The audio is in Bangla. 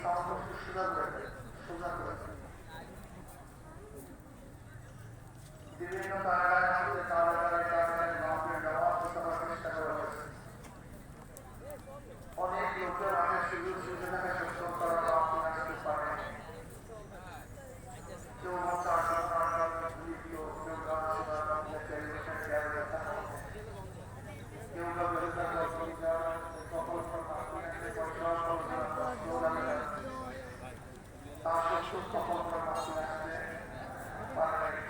এই সোজা। বিভিন্ন কাজ তাকে সুস্থ করতে পারছে পারবে